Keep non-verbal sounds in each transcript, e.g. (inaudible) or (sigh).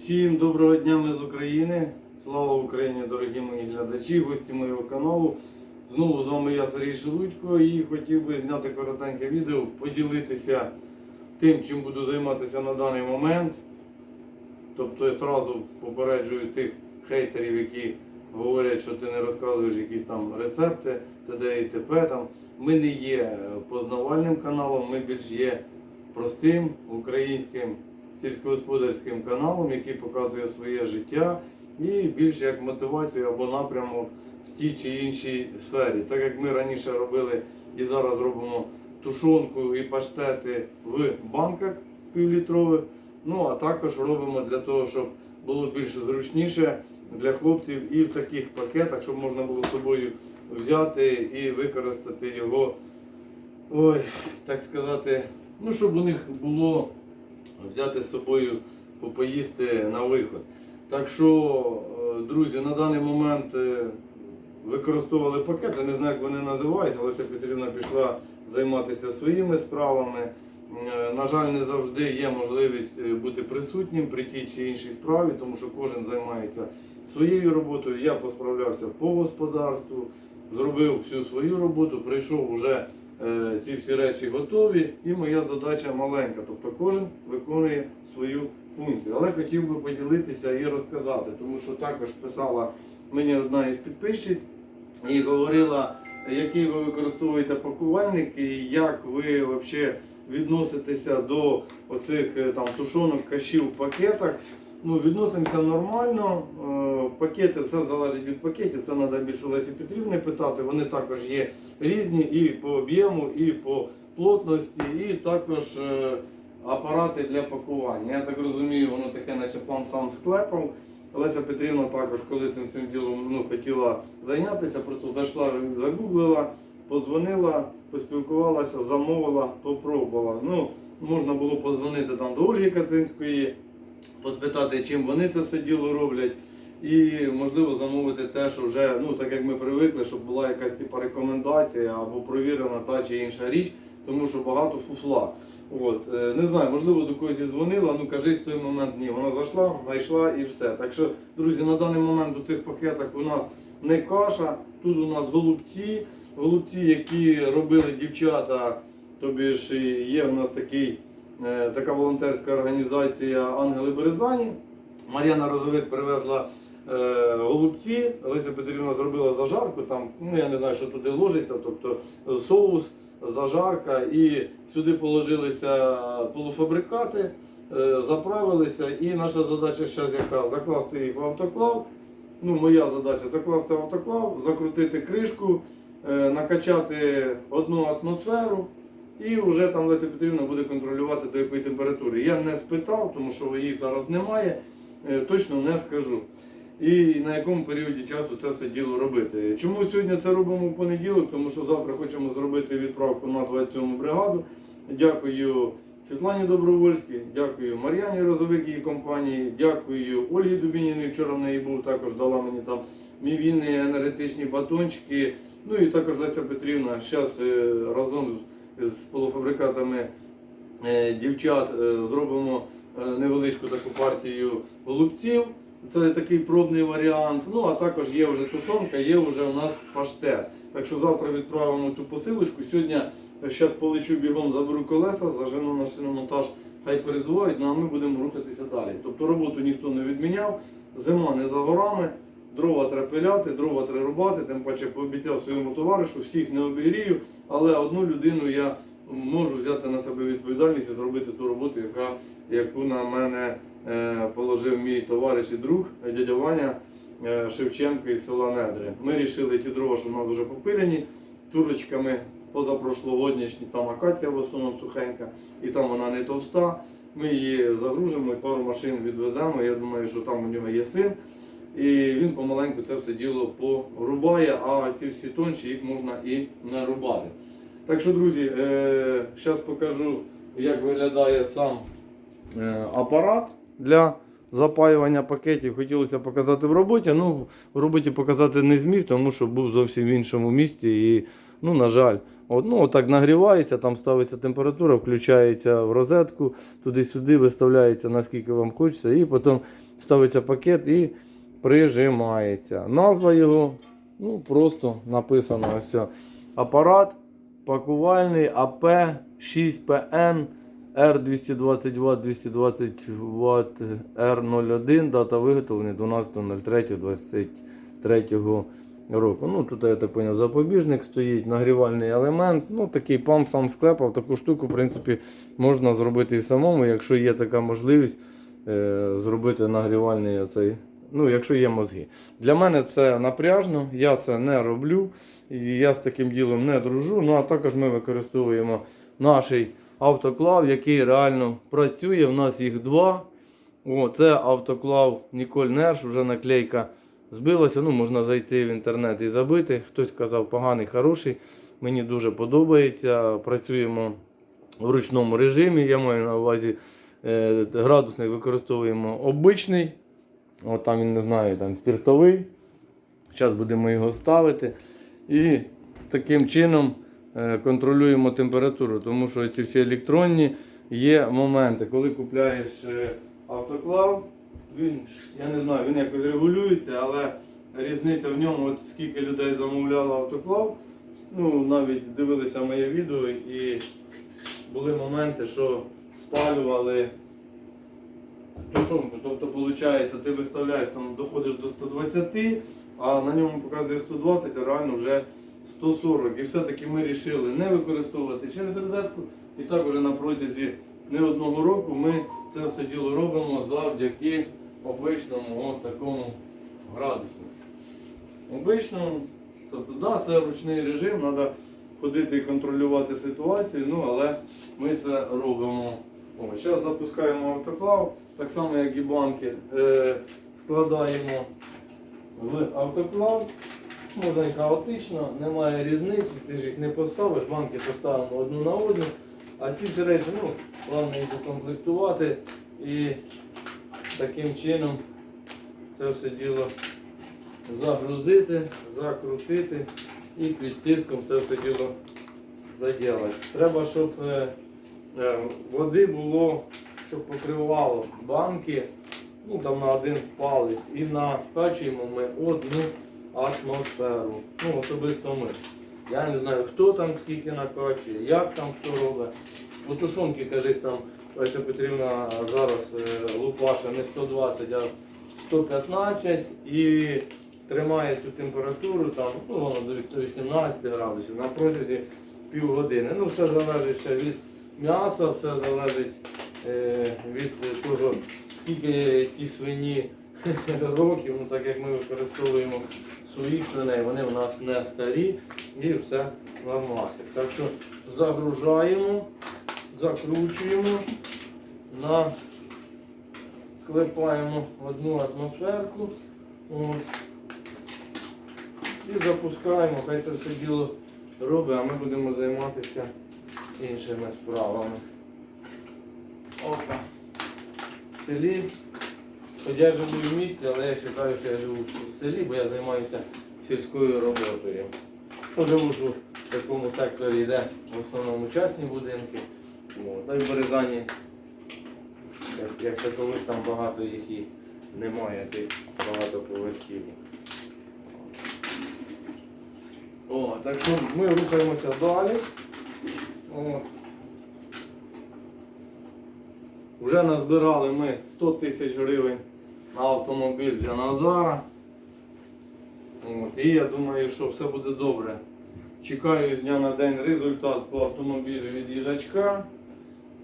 Всім доброго дня ми з України. Слава Україні, дорогі мої глядачі, гості моєго каналу. Знову з вами я Сергій Шелудько і хотів би зняти коротеньке відео, поділитися тим, чим буду займатися на даний момент. Тобто я одразу попереджую тих хейтерів, які говорять, що ти не розказуєш якісь там рецепти, т.д. і т.п. Там. Ми не є познавальним каналом, ми більш є простим українським сільськогосподарським каналом, який показує своє життя і більш як мотивацію або напрямок в тій чи іншій сфері. Так як ми раніше робили і зараз робимо тушонку і паштети в банках півлітрових. Ну а також робимо для того, щоб було більш зручніше для хлопців і в таких пакетах, щоб можна було з собою взяти і використати його, ой, так сказати, ну щоб у них було взяти з собою попоїсти на виход. Так що, е, друзі, на даний момент е, використовували пакети, не знаю, як вони називаються, Леся Петрівна пішла займатися своїми справами. Е, На жаль, не завжди є можливість бути присутнім при тій чи іншій справі, тому що кожен займається своєю роботою. Я посправлявся по господарству, зробив всю свою роботу, прийшов вже е, ці всі речі готові, і моя задача маленька. Тобто кожен виконує свою функцію. Але хотів би поділитися і розказати, тому що також писала мені одна із підписчиць і говорила, який ви використовуєте пакувальник і як ви взагалі відноситеся до оцих е, там тушонок, кашів в пакетах. Ну, відносимося нормально. Е, Пакети, все залежить від пакетів. Це треба більше Лесі Петрівни питати. Вони також є різні і по об'єму, і по плотності, і також е, апарати для пакування. Я так розумію, воно таке, наче пан сам склепав. Леся Петрівна також, коли цим всім ділом ну, хотіла зайнятися, просто зайшла, загуглила, подзвонила, поспілкувалася, замовила, попробувала. Ну, можна було подзвонити там до Ольги Кацинської, поспитати, чим вони це все діло роблять. І можливо замовити те, що вже, ну так як ми привикли, щоб була якась типа рекомендація або провірена та чи інша річ, тому що багато фуфла. От, е, не знаю, можливо, до когось дзвонила, ну кажись в той момент ні. Вона зайшла, знайшла і все. Так що, друзі, на даний момент у цих пакетах у нас не каша, тут у нас голубці, голубці, які робили дівчата, тобі ж є у нас такий, е, така волонтерська організація Ангели Березані. Мар'яна Розовик привезла голубці, Леся Петрівна зробила зажарку, там, ну я не знаю, що туди ложиться, тобто е, соус, зажарка, і сюди положилися полуфабрикати, е, заправилися. І наша задача зараз яка? Закласти їх в автоклав. Ну, моя задача закласти автоклав, закрутити кришку, е, накачати одну атмосферу. І вже там Леся Петрівна буде контролювати до якої температури. Я не спитав, тому що її зараз немає, е, точно не скажу. І на якому періоді часу це все діло робити. Чому сьогодні це робимо в понеділок? Тому що завтра хочемо зробити відправку на 27 бригаду. Дякую Світлані Добровольській, дякую Мар'яні Розовик її компанії, дякую Ольгі Дубініної. Вчора в неї був також дала мені там мівіни, енергетичні батончики. Ну і також Леся Петрівна зараз разом з полуфабрикатами е, дівчат е, зробимо е, невеличку таку партію голубців. Це такий пробний варіант. Ну а також є вже тушонка, є вже у нас паштет. Так що завтра відправимо цю посилочку. Сьогодні зараз полечу бігом, заберу колеса, зажену на шиномонтаж, хай перезвонять, ну а ми будемо рухатися далі. Тобто роботу ніхто не відміняв, зима не за горами, дрова треба пиляти, дрова треба рубати, тим паче пообіцяв своєму товаришу, всіх не обігрію, але одну людину я можу взяти на себе відповідальність і зробити ту роботу, яка, яку на мене е, положив мій товариш і друг е, дядя Ваня е, Шевченко із села Недри. Ми вирішили ті дрова, що в нас вже попилені, турочками позапрошлогоднішні, там акація в основному сухенька, і там вона не товста. Ми її загружимо пару машин відвеземо. Я думаю, що там у нього є син. І він помаленьку це все діло порубає, а ті всі тонші їх можна і не рубати. Так що, друзі, зараз покажу, як виглядає сам е, апарат для запаювання пакетів. Хотілося показати в роботі. Ну, в роботі показати не зміг, тому що був зовсім в іншому місці. І, ну, на жаль, от, ну, отак нагрівається, там ставиться температура, включається в розетку, туди-сюди виставляється наскільки вам хочеться, і потім ставиться пакет і прижимається. Назва його ну, просто написано ось це. Апарат пакувальний АП 6ПН R222 220 Вт R01, дата виготовлення 12.03.23 року. Ну, тут, я так поняв, запобіжник стоїть, нагрівальний елемент. Ну, такий пан сам склепав. Таку штуку, в принципі, можна зробити і самому, якщо є така можливість е, зробити нагрівальний оцей. Ну, якщо є мозги. Для мене це напряжно, я це не роблю. І я з таким ділом не дружу. Ну а також ми використовуємо наш автоклав, який реально працює. У нас їх два. О, це автоклав Ніколь Нерш, вже наклейка збилася. Ну, можна зайти в інтернет і забити. Хтось казав поганий, хороший. Мені дуже подобається. Працюємо в ручному режимі. Я маю на увазі е, градусник використовуємо обичний. От там він не знаю, там спіртовий. Зараз будемо його ставити. І таким чином контролюємо температуру, тому що ці всі електронні є моменти. Коли купляєш е, автоклав, він, я не знаю, він якось регулюється, але різниця в ньому, от скільки людей замовляло автоклав, ну навіть дивилися моє відео і були моменти, що спалювали тушонку. Тобто, виходить, ти виставляєш там, доходиш до 120, а на ньому показує 120, а реально вже 140. І все-таки ми вирішили не використовувати через розетку. І так вже на протязі не одного року ми це все діло робимо завдяки обичному такому градуснику. Обичному, тобто, да, це ручний режим, треба ходити і контролювати ситуацію, ну але ми це робимо. Зараз запускаємо автоклав, так само як і банки, е, складаємо в автоклав. Можна і хаотично, немає різниці, ти ж їх не поставиш, банки поставимо одну на одну. А ці всі речі, ну, головне їх укомплектувати і таким чином це все діло загрузити, закрутити і під тиском це все діло заділати. Треба, щоб е, е, води було, щоб покривало банки ну, там на один палець і накачуємо ми одну атмосферу. Ну, особисто ми. Я не знаю, хто там скільки накачує, як там хто робить. У тушонки, кажись, там Леся Петрівна зараз е, лупаша не 120, а 115 і тримає цю температуру там, ну, воно до 118 градусів на протязі півгодини. Ну, все залежить ще від м'яса, все залежить е, від того, скільки ті свині років, ну так як ми використовуємо своїх свиней, вони в нас не старі і все нормально. Так що загружаємо, закручуємо, на клепаємо одну атмосферку от, і запускаємо, хай це все діло робить, а ми будемо займатися іншими справами. Опа. В селі Хоч я живу в місті, але я вважаю, що я живу в селі, бо я займаюся сільською роботою. Ну, Живу ж в такому секторі, де в основному частні будинки. Та й в Березані, як, як такових там багато їх і немає, тих багатоповерхівок. О, так що ми рухаємося далі. От. Вже назбирали ми 100 тисяч гривень автомобіль для Назара. От, і я думаю, що все буде добре. Чекаю з дня на день результат по автомобілю від їжачка.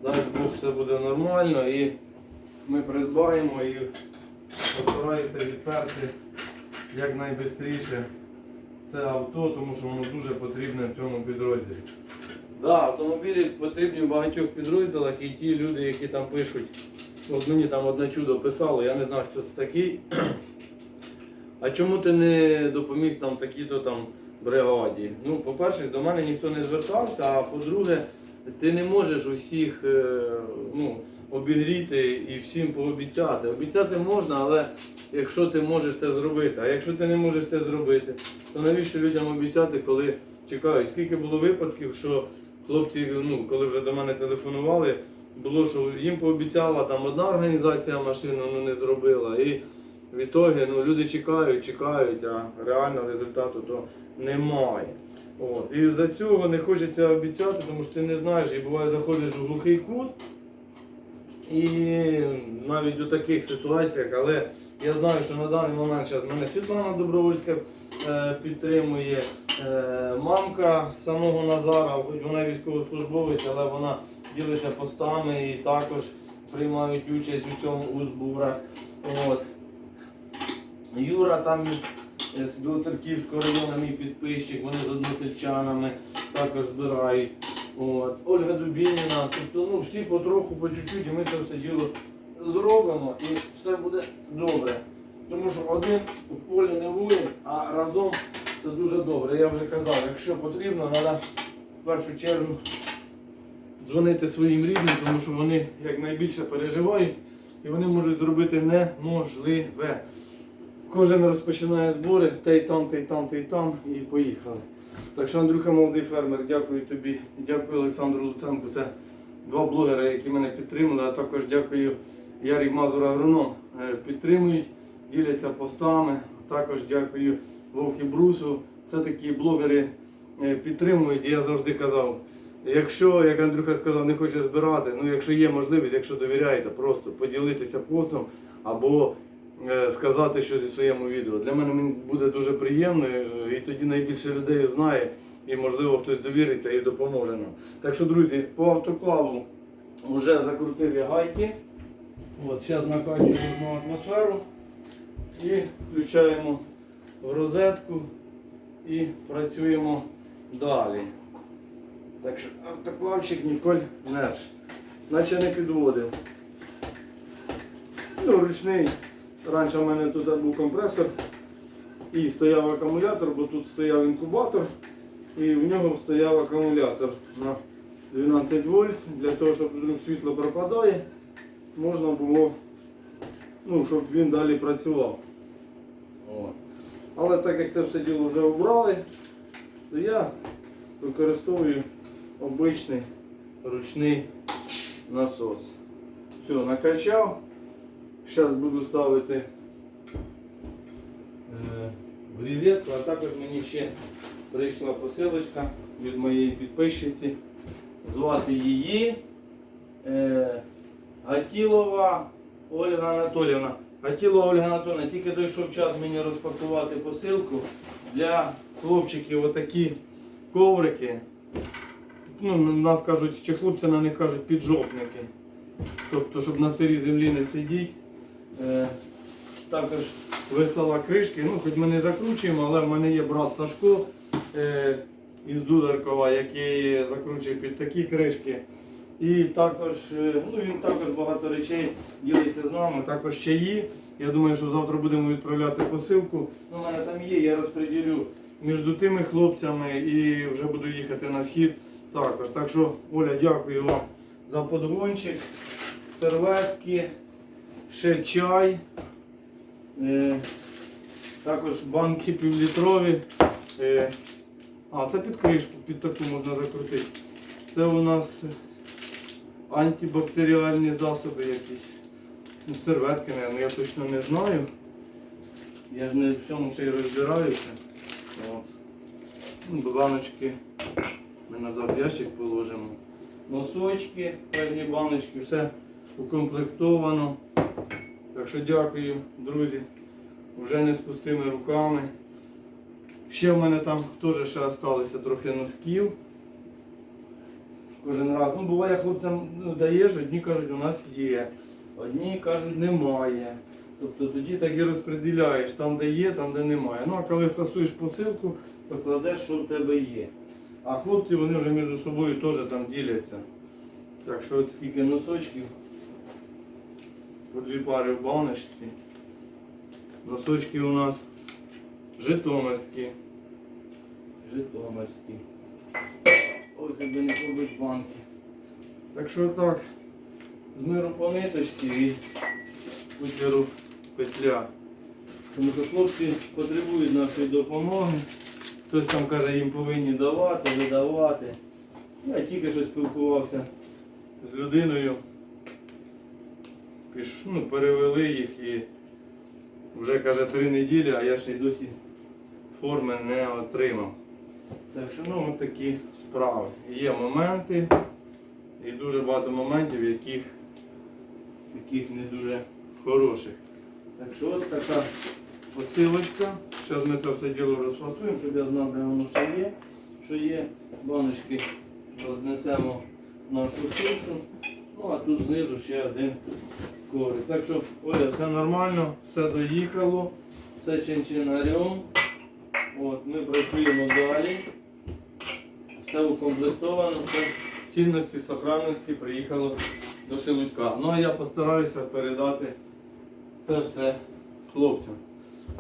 Дай Бог все буде нормально і ми придбаємо і постараюся відперти якнайшвидше це авто, тому що воно дуже потрібне в цьому підрозділі. Да, автомобілі потрібні в багатьох підрозділах і ті люди, які там пишуть. От мені там одне чудо писало, я не знаю, хто це такий. (clears throat) А чому ти не допоміг там такій-то там бригаді? Ну, по-перше, до мене ніхто не звертався, а по-друге, ти не можеш усіх е, ну, обігріти і всім пообіцяти. Обіцяти можна, але якщо ти можеш це зробити. А якщо ти не можеш це зробити, то навіщо людям обіцяти, коли чекають? Скільки було випадків, що хлопці, ну, коли вже до мене телефонували, було, що їм пообіцяла там одна організація машину ну, не зробила. І в ітогі ну, люди чекають, чекають, а реально результату то немає. От. І з-за цього не хочеться обіцяти, тому що ти не знаєш, і буває заходиш в глухий кут. І навіть у таких ситуаціях, але я знаю, що на даний момент зараз мене Світлана Добровольська е, підтримує, е, мамка самого Назара, вона військовослужбовець, але вона ділиться постами і також приймають участь у цьому у зборах. От. Юра там із Білоцерківського району, мій підписчик, вони з односельчанами також збирають. От. Ольга Дубініна, тобто ну, всі потроху, по чуть-чуть, і ми це все діло зробимо і все буде добре. Тому що один у полі не воїн, а разом це дуже добре. Я вже казав, якщо потрібно, треба в першу чергу дзвонити своїм рідним, тому що вони якнайбільше переживають і вони можуть зробити неможливе. Кожен розпочинає збори, те й там, те й там, те й там, і поїхали. Так що, Андрюха, молодий фермер, дякую тобі. Дякую Олександру Луценку. Це два блогери, які мене підтримали, а також дякую Ярій Мазур Агроном. Е, Підтримують, діляться постами. Також дякую Вовки Брусу. Це такі блогери е, підтримують. І я завжди казав, якщо, як Андрюха сказав, не хоче збирати, ну якщо є можливість, якщо довіряєте, просто поділитися постом або е, сказати щось у своєму відео. Для мене буде дуже приємно, е, і тоді найбільше людей знає, і можливо хтось довіриться і допоможе нам. Так що, друзі, по автоклаву вже закрутив я гайки. От, зараз накачую одну атмосферу і включаємо в розетку і працюємо далі. Так що автоклавчик Ніколь Нерш. Наче не підводив. Ну, ручний. Раніше в мене тут був компресор і стояв акумулятор, бо тут стояв інкубатор і в ньому стояв акумулятор на 12 вольт. Для того, щоб вдруг світло пропадає, можна було, ну, щоб він далі працював. О. Але так як це все діло вже обрали, то я використовую обичний ручний насос. Все, накачав. Зараз буду ставити е, в розетку, а також мені ще прийшла посилочка від моєї підписчиці. Звати її е, Гатілова Ольга Анатоліївна. Гатілова Ольга Анатоліївна, тільки дійшов час мені розпакувати посилку для хлопчиків отакі коврики. Ну, нас кажуть, чи хлопці на них кажуть піджопники. Тобто, щоб на сирій землі не сидіти. Е, також вислала кришки. Ну, хоч ми не закручуємо, але в мене є брат Сашко е, із Дударкова, який закручує під такі кришки. І також, е, ну він також багато речей ділиться з нами, також чаї. Я думаю, що завтра будемо відправляти посилку. Ну, у мене там є, я розподілю між тими хлопцями і вже буду їхати на схід також. Так що, Оля, дякую вам за подгончик, серветки, ще чай. Е, також банки півлітрові. Е, а, це під кришку, під таку можна закрутити. Це у нас антибактеріальні засоби якісь. Ну, серветки, наверное, я точно не знаю. Я ж не в цьому ще й розбираюся. От. Ну, баночки ми назад ящик положимо. Носочки, певні баночки, все укомплектовано. Так що дякую, друзі. Вже не з пустими руками. Ще в мене там теж ще залишилося трохи носків. Кожен раз. Ну, буває, хлопцям ну, даєш, одні кажуть, у нас є, одні кажуть, немає. Тобто тоді так і розподіляєш, там де є, там де немає. Ну а коли фасуєш посилку, то кладеш, що в тебе є. А хлопці вони вже між собою теж там діляться. Так що от скільки носочків. По дві пари в баночці. Носочки у нас Житомирські. Житомирські. Ой, хай би не побить банки. Так що так, з миру по ниточці і кучеру петля. Тому що хлопці потребують нашої допомоги. Хтось там каже, їм повинні давати, видавати. Я тільки що спілкувався з людиною. Піш, ну, перевели їх і вже каже три неділі, а я ще й досі форми не отримав. Так що ну такі справи. Є моменти і дуже багато моментів, яких, яких не дуже хороших. Так що от така посилочка. Зараз ми це все діло розфасуємо, щоб я знав, де воно ще є. Що є, баночки рознесемо нашу сушу. Ну а тут знизу ще один коврик. Так що, Оля, все нормально, все доїхало, все чин-чинарем. От, ми працюємо далі. Все укомплектовано, все цінності, сохранності приїхало до Шелудька. Ну а я постараюся передати це все хлопцям.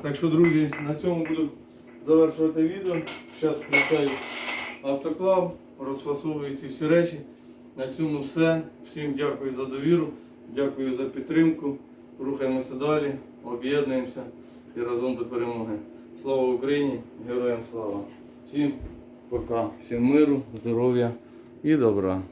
Так що, друзі, на цьому буду завершувати відео. Зараз включаю автоклав, розфасовую ці всі речі. На цьому все. Всім дякую за довіру, дякую за підтримку. Рухаємося далі, об'єднуємося і разом до перемоги. Слава Україні! Героям слава! Всім пока, всім миру, здоров'я і добра.